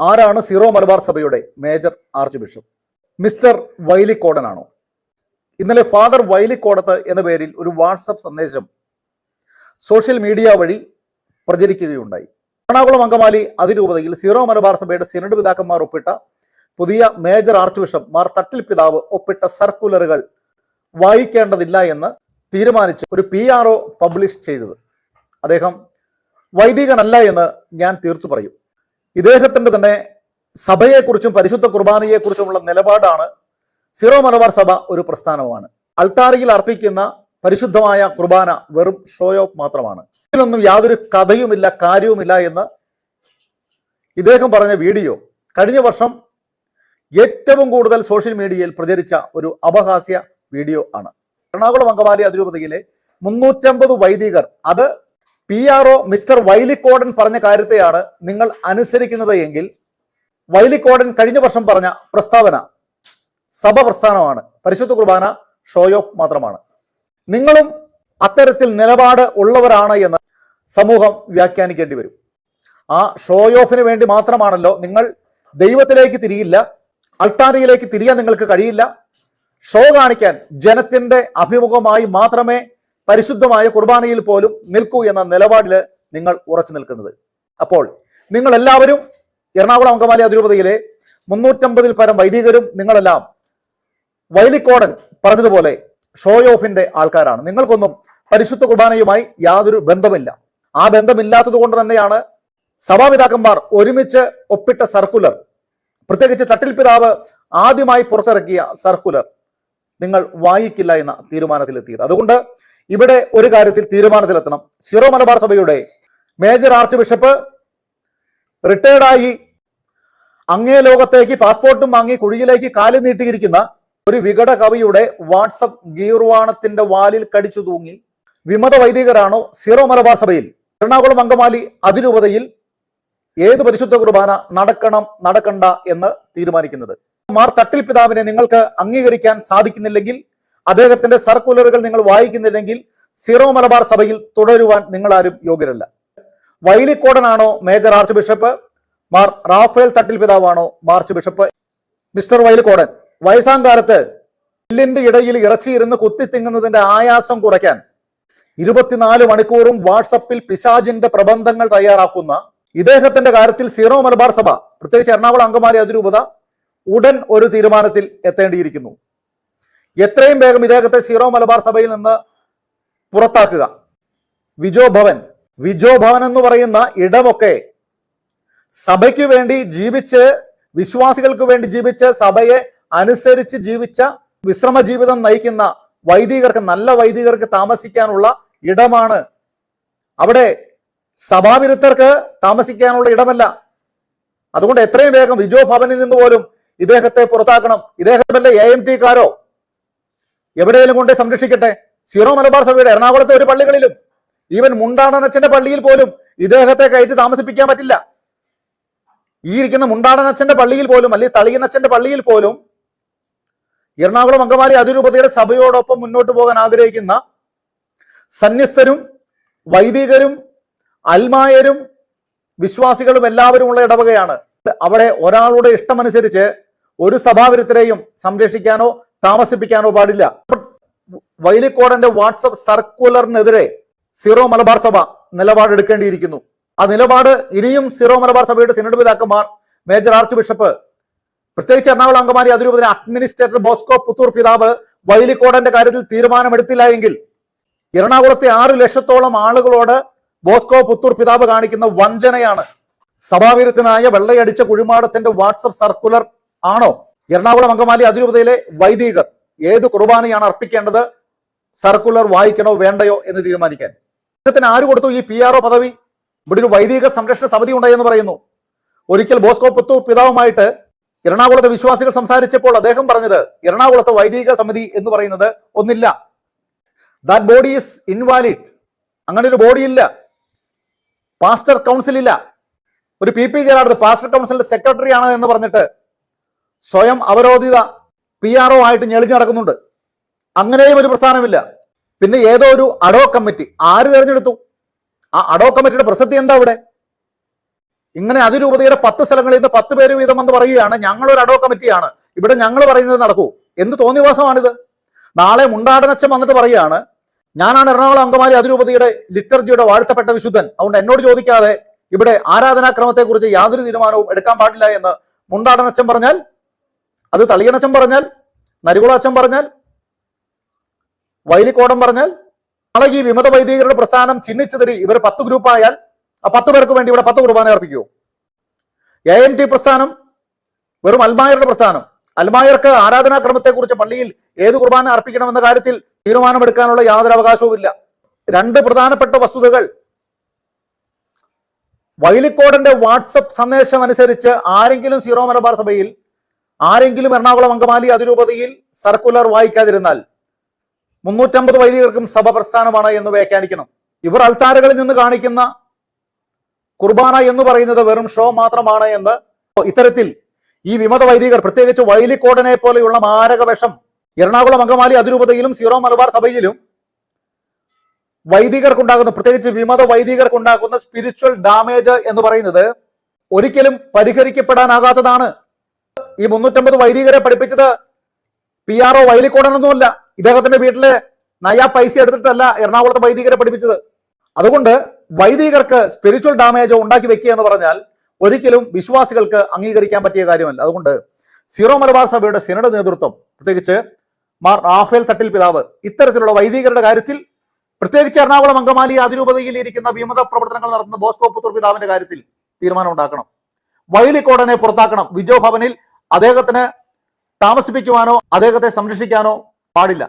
ആരാണ് സീറോ മലബാർ സഭയുടെ major archbishop? Mister വൈലിക്കോടനാണോ? ഇന്നലെ ഫാദർ വൈലിക്കോടത്ത് എന്ന പേരിൽ ഒരു വാട്സപ്പ് സന്ദേശം സോഷ്യൽ മീഡിയ വഴി പ്രചരിക്കുകയുണ്ടായി. എറണാകുളം അങ്കമാലി അതിരൂപതയിൽ സീറോ മലബാർ സഭയുടെ സിനഡ് പിതാക്കന്മാർ ഒപ്പിട്ട പുതിയ major archbishop Mar Thattil പിതാവ് ഒപ്പിട്ട സർക്കുലറുകൾ വായിക്കേണ്ടതില്ല എന്ന് തീരുമാനിച്ച് ഒരു പി ആർ ഒ പബ്ലിഷ് ചെയ്തത്. അദ്ദേഹം വൈദികനല്ല എന്ന് ഞാൻ തീർത്തു പറയും. ഇദ്ദേഹത്തിന്റെ തന്നെ സഭയെക്കുറിച്ചും പരിശുദ്ധ കുർബാനയെക്കുറിച്ചുമുള്ള നിലപാടാണ് സീറോ മലബാർ സഭ ഒരു പ്രസ്ഥാനമാണ് അൾത്താരയിൽ അർപ്പിക്കുന്ന പരിശുദ്ധമായ കുർബാന വെറും ഷോ ഓഫ് മാത്രമാണ്. ഇതിലൊന്നും യാതൊരു കഥയുമില്ല കാര്യവുമില്ല എന്ന് ഇദ്ദേഹം പറഞ്ഞ വീഡിയോ കഴിഞ്ഞ വർഷം ഏറ്റവും കൂടുതൽ സോഷ്യൽ മീഡിയയിൽ പ്രചരിച്ച ഒരു അപഹാസ്യ വീഡിയോ ആണ്. എറണാകുളം അങ്കമാലി അതിരൂപതയിലെ മുന്നൂറ്റമ്പത് വൈദികർ അത് P R O mister Vailikodan പറഞ്ഞ കാര്യത്തെയാണ് നിങ്ങൾ അനുസരിക്കുന്നത് എങ്കിൽ വൈലിക്കോടൻ കഴിഞ്ഞ വർഷം പറഞ്ഞ പ്രസ്താവന സഭ പ്രസ്ഥാനമാണ്. പരിശുദ്ധ കുർബാന ഷോ ഓഫ് മാത്രമാണ്. നിങ്ങളും അത്തരത്തിൽ നിലപാട് ഉള്ളവരാണ് എന്ന് സമൂഹം വ്യാഖ്യാനിക്കേണ്ടി വരും. ആ ഷോ ഓഫിന് വേണ്ടി മാത്രമാണല്ലോ നിങ്ങൾ ദൈവത്തിലേക്ക് തിരിയില്ല അൾത്താരയിലേക്ക് തിരിയാൻ നിങ്ങൾക്ക് കഴിയില്ല. ഷോ കാണിക്കാൻ ജനത്തിന്റെ അഭിമുഖമായി മാത്രമേ പരിശുദ്ധമായ കുർബാനയിൽ പോലും നിൽക്കൂ എന്ന നിലപാടിൽ നിങ്ങൾ ഉറച്ചു നിൽക്കുന്നത്. അപ്പോൾ നിങ്ങൾ എല്ലാവരും എറണാകുളം അങ്കമാലി അതിരൂപതയിലെ മുന്നൂറ്റമ്പതിൽ പരം വൈദികരും നിങ്ങളെല്ലാം വൈലിക്കോടൻ പറഞ്ഞതുപോലെ ഷോ ഓഫിന്റെ ആൾക്കാരാണ്. നിങ്ങൾക്കൊന്നും പരിശുദ്ധ കുർബാനയുമായി യാതൊരു ബന്ധമില്ല. ആ ബന്ധമില്ലാത്തത് കൊണ്ട് തന്നെയാണ് സഭാപിതാക്കന്മാർ ഒരുമിച്ച് ഒപ്പിട്ട സർക്കുലർ പ്രത്യേകിച്ച് തട്ടിൽ പിതാവ് ആദ്യമായി പുറത്തിറക്കിയ സർക്കുലർ നിങ്ങൾ വായിക്കില്ല എന്ന തീരുമാനത്തിലെത്തിയത്. അതുകൊണ്ട് ഇവിടെ ഒരു കാര്യത്തിൽ തീരുമാനത്തിലെത്തണം. സിറോ മലബാർ സഭയുടെ മേജർ ആർച്ച് ബിഷപ്പ് റിട്ടയർഡായി അങ്ങേ ലോകത്തേക്ക് പാസ്പോർട്ടും വാങ്ങി കുഴിയിലേക്ക് കാലി നീട്ടിയിരിക്കുന്ന ഒരു വികട കവിയുടെ വാട്സപ്പ് ഗീർവാണത്തിന്റെ വാലിൽ കടിച്ചു തൂങ്ങി വിമത വൈദികരാണോ സിറോ മലബാർ സഭയിൽ? എറണാകുളം അങ്കമാലി അതിരൂപതയിൽ ഏത് പരിശുദ്ധ കുർബാന നടക്കണം നടക്കണ്ട എന്ന് തീരുമാനിക്കുന്നത്? മാർ തട്ടിൽ പിതാവിനെ നിങ്ങൾക്ക് അംഗീകരിക്കാൻ സാധിക്കുന്നില്ലെങ്കിൽ അദ്ദേഹത്തിന്റെ സർക്കുലറുകൾ നിങ്ങൾ വായിക്കുന്നില്ലെങ്കിൽ സീറോ മലബാർ സഭയിൽ തുടരുവാൻ നിങ്ങൾ ആരും യോഗ്യരല്ല. വൈലിക്കോടനാണോ major archbishop? Mar Raphael Thattil പിതാവാണോ March bishop? Mister Vailikodan വയസ്സാങ്കാലത്ത് എല്ലിന്റെ ഇടയിൽ ഇറച്ചിയിരുന്ന് കുത്തി തിങ്ങുന്നതിന്റെ ആയാസം കുറയ്ക്കാൻ ഇരുപത്തിനാല് മണിക്കൂറും വാട്സപ്പിൽ പിശാജിന്റെ പ്രബന്ധങ്ങൾ തയ്യാറാക്കുന്ന ഇദ്ദേഹത്തിന്റെ കാര്യത്തിൽ സീറോ മലബാർ സഭ പ്രത്യേകിച്ച് എറണാകുളം അങ്കമാലി അതിരൂപത ഉടൻ ഒരു തീരുമാനത്തിൽ എത്തേണ്ടിയിരിക്കുന്നു. എത്രയും വേഗം ഇദ്ദേഹത്തെ സീറോ മലബാർ സഭയിൽ നിന്ന് പുറത്താക്കുക. വിജോ ഭവൻ. വിജോ ഭവൻ എന്ന് പറയുന്ന ഇടമൊക്കെ സഭയ്ക്ക് വേണ്ടി ജീവിച്ച് വിശ്വാസികൾക്ക് വേണ്ടി ജീവിച്ച് സഭയെ അനുസരിച്ച് ജീവിച്ച വിശ്രമ ജീവിതം നയിക്കുന്ന വൈദികർക്ക് നല്ല വൈദികർക്ക് താമസിക്കാനുള്ള ഇടമാണ്. അവിടെ സഭാവിരുദ്ധർക്ക് താമസിക്കാനുള്ള ഇടമല്ല. അതുകൊണ്ട് എത്രയും വേഗം വിജോ ഭവനിൽ നിന്ന് പോലും ഇദ്ദേഹത്തെ പുറത്താക്കണം. ഇദ്ദേഹം വല്ല എ എം ടിക്കാരോ എവിടെയെങ്കിലും കൊണ്ട് സംരക്ഷിക്കട്ടെ. സിറോ മലബാർ സഭയുടെ എറണാകുളത്തെ ഒരു പള്ളികളിലും ഈവൻ മുണ്ടാടനച്ചന്റെ പള്ളിയിൽ പോലും ഇദ്ദേഹത്തെ കയറ്റി താമസിപ്പിക്കാൻ പറ്റില്ല. ഈ ഇരിക്കുന്ന മുണ്ടാടനച്ചന്റെ പള്ളിയിൽ പോലും അല്ലെങ്കിൽ തളിയനച്ചന്റെ പള്ളിയിൽ പോലും എറണാകുളം അങ്കമാലി അതിരൂപതയുടെ സഭയോടൊപ്പം മുന്നോട്ട് പോകാൻ ആഗ്രഹിക്കുന്ന സന്യസ്തരും വൈദികരും അൽമായരും വിശ്വാസികളും എല്ലാവരും ഉള്ള ഇടവകയാണ്. അവിടെ ഒരാളുടെ ഇഷ്ടമനുസരിച്ച് ഒരു സഭാവിരുദ്ധരെയും സംരക്ഷിക്കാനോ താമസിപ്പിക്കാനോ പാടില്ല. വൈലിക്കോടന്റെ വാട്സപ്പ് സർക്കുലറിനെതിരെ സിറോ മലബാർ സഭ നിലപാടെടുക്കേണ്ടിയിരിക്കുന്നു. ആ നിലപാട് ഇനിയും സിറോ മലബാർ സഭയുടെ സിനഡ് പിതാക്കന്മാർ മേജർ ആർച്ച് ബിഷപ്പ് പ്രത്യേകിച്ച് എറണാകുളം അങ്കമാലി അതിരൂപതയിലെ അഡ്മിനിസ്ട്രേറ്റർ ബോസ്കോ പുത്തൂർ പിതാവ് വൈലിക്കോടന്റെ കാര്യത്തിൽ തീരുമാനമെടുത്തില്ല എങ്കിൽ എറണാകുളത്തെ ആറ് ലക്ഷത്തോളം ആളുകളോട് ബോസ്കോ പുത്തൂർ പിതാവ് കാണിക്കുന്ന വഞ്ചനയാണ്. സഭാവിരുദ്ധനായ വെള്ളയടിച്ച കുഴിമാടത്തിന്റെ വാട്സപ്പ് സർക്കുലർ ആണോ? എറണാകുളം അങ്കമാലി അതിരൂപതയിലെ വൈദികർ ഏത് കുർബാനയാണ് അർപ്പിക്കേണ്ടത്? സർക്കുലർ വായിക്കണോ വേണ്ടയോ എന്ന് തീരുമാനിക്കാൻ. അദ്ദേഹത്തിന് ആര് കൊടുത്തു? ഈ പി ആർ പദവി? ഇവിടെ ഒരു വൈദിക സംരക്ഷണ സമിതി ഉണ്ടായെന്ന് പറയുന്നു. ഒരിക്കൽ ബോസ്കോ പുത്തൂർ പിതാവുമായിട്ട് എറണാകുളത്തെ വിശ്വാസികൾ സംസാരിച്ചപ്പോൾ അദ്ദേഹം പറഞ്ഞത് എറണാകുളത്തെ വൈദിക സമിതി എന്ന് പറയുന്നത് ഒന്നില്ല. ദാറ്റ് ബോഡി ഈസ് ഇൻവാലിഡ് അങ്ങനെ ഒരു ബോഡി ഇല്ല. പാസ്റ്റർ കൗൺസിൽ ഇല്ല. ഒരു പി പി ജെറാർഡ് പാസ്റ്റർ കൗൺസിലിന്റെ സെക്രട്ടറി ആണ് എന്ന് പറഞ്ഞിട്ട് സ്വയം അവരോധിത പി ആർ ഒ ആയിട്ട് ഞെളിഞ്ഞു നടക്കുന്നുണ്ട്. അങ്ങനെയും ഒരു പ്രസ്ഥാനമില്ല. പിന്നെ ഏതോ ഒരു അഡോ കമ്മിറ്റി ആര് തിരഞ്ഞെടുത്തു? ആ അഡോ കമ്മിറ്റിയുടെ പ്രസക്തി എന്താ ഇവിടെ ഇങ്ങനെ അതിരൂപതയുടെ പത്ത് സ്ഥലങ്ങളിൽ നിന്ന് പത്ത് പേര് വീതം എന്ന് പറയുകയാണ് ഞങ്ങൾ ഒരു അഡോ കമ്മിറ്റിയാണ് ഇവിടെ ഞങ്ങൾ പറയുന്നത് നടക്കൂ. എന്ത് തോന്നിവാസമാണിത്? നാളെ മുണ്ടാടനച്ചം വന്നിട്ട് പറയുകയാണ് ഞാനാണ് എറണാകുളം അങ്കമാലി അതിരൂപതയുടെ ലിറ്റർജിയുടെ വാഴ്ത്തപ്പെട്ട വിശുദ്ധൻ. അതുകൊണ്ട് എന്നോട് ചോദിക്കാതെ ഇവിടെ ആരാധനാക്രമത്തെക്കുറിച്ച് യാതൊരു തീരുമാനവും എടുക്കാൻ പാടില്ല എന്ന് മുണ്ടാടനച്ചൻ പറഞ്ഞാൽ അത് തളിയണച്ചൻ പറഞ്ഞാൽ നരികുളാച്ചൻ പറഞ്ഞാൽ വൈലിക്കോടം പറഞ്ഞാൽ നാളെ ഈ വിമത വൈദികരുടെ പ്രസ്ഥാനം ചിഹ്നിച്ചതിരി ഇവർ പത്ത് ഗ്രൂപ്പായാൽ ആ പത്ത് പേർക്ക് വേണ്ടി ഇവിടെ പത്ത് കുർബാന അർപ്പിക്കുമോ എ എം ടി പ്രസ്ഥാനം വെറും അൽമായരുടെ പ്രസ്ഥാനം. അൽമായർക്ക് ആരാധനാക്രമത്തെക്കുറിച്ച് പള്ളിയിൽ ഏത് കുർബാന അർപ്പിക്കണമെന്ന കാര്യത്തിൽ തീരുമാനമെടുക്കാനുള്ള യാതൊരു അവകാശവുമില്ല. രണ്ട് പ്രധാനപ്പെട്ട വസ്തുതകൾ. വൈലിക്കോടന്റെ വാട്സപ്പ് സന്ദേശം അനുസരിച്ച് ആരെങ്കിലും സീറോ മലബാർ സഭയിൽ ആരെങ്കിലും എറണാകുളം അങ്കമാലി അതിരൂപതയിൽ സർക്കുലർ വായിക്കാതിരുന്നാൽ മുന്നൂറ്റമ്പത് വൈദികർക്കും സഭ പ്രസ്ഥാനമാണ് എന്ന് വ്യാഖ്യാനിക്കണം. ഇവർ അൾത്താരകളിൽ നിന്ന് കാണിക്കുന്ന കുർബാന എന്ന് പറയുന്നത് വെറും ഷോ മാത്രമാണ് എന്ന് ഇത്തരത്തിൽ ഈ വിമത വൈദികർ പ്രത്യേകിച്ച് വൈലിക്കോടനെ പോലെയുള്ള മാരക വിഷം എറണാകുളം അങ്കമാലി അതിരൂപതയിലും സീറോ മലബാർ സഭയിലും വൈദികർക്കുണ്ടാകുന്ന പ്രത്യേകിച്ച് വിമത വൈദികർക്കുണ്ടാക്കുന്ന സ്പിരിച്വൽ ഡാമേജ് എന്ന് പറയുന്നത് ഒരിക്കലും പരിഹരിക്കപ്പെടാനാകാത്തതാണ്. ഈ മുന്നൂറ്റമ്പത് വൈദികരെ പഠിപ്പിച്ചത് പി ആർ ഒ വൈലിക്കോടനൊന്നുമല്ല. ഇദ്ദേഹത്തിന്റെ വീട്ടിലെ നയാ പൈസ എടുത്തിട്ടല്ല എറണാകുളത്തെ വൈദികരെ പഠിപ്പിച്ചത്. അതുകൊണ്ട് വൈദികർക്ക് സ്പിരിച്വൽ ഡാമേജ് ഉണ്ടാക്കി വെക്കുക എന്ന് പറഞ്ഞാൽ ഒരിക്കലും വിശ്വാസികൾക്ക് അംഗീകരിക്കാൻ പറ്റിയ കാര്യമല്ല. അതുകൊണ്ട് സീറോ മലബാർ സഭയുടെ സിനഡ് നേതൃത്വം പ്രത്യേകിച്ച് മാർ റാഫേൽ തട്ടിൽ പിതാവ് ഇത്തരത്തിലുള്ള വൈദികരുടെ കാര്യത്തിൽ പ്രത്യേകിച്ച് എറണാകുളം അങ്കമാലി അതിരൂപതയിൽ ഇരിക്കുന്ന വിമത പ്രവർത്തനങ്ങൾ നടത്തുന്ന ബോസ്കോ പുത്തൂർ പിതാവിന്റെ കാര്യത്തിൽ തീരുമാനം ഉണ്ടാക്കണം. വൈലിക്കോടനെ പുറത്താക്കണം. വിജോ ഭവനിൽ അദ്ദേഹത്തിന് താമസിപ്പിക്കുവാനോ അദ്ദേഹത്തെ സംരക്ഷിക്കാനോ പാടില്ല.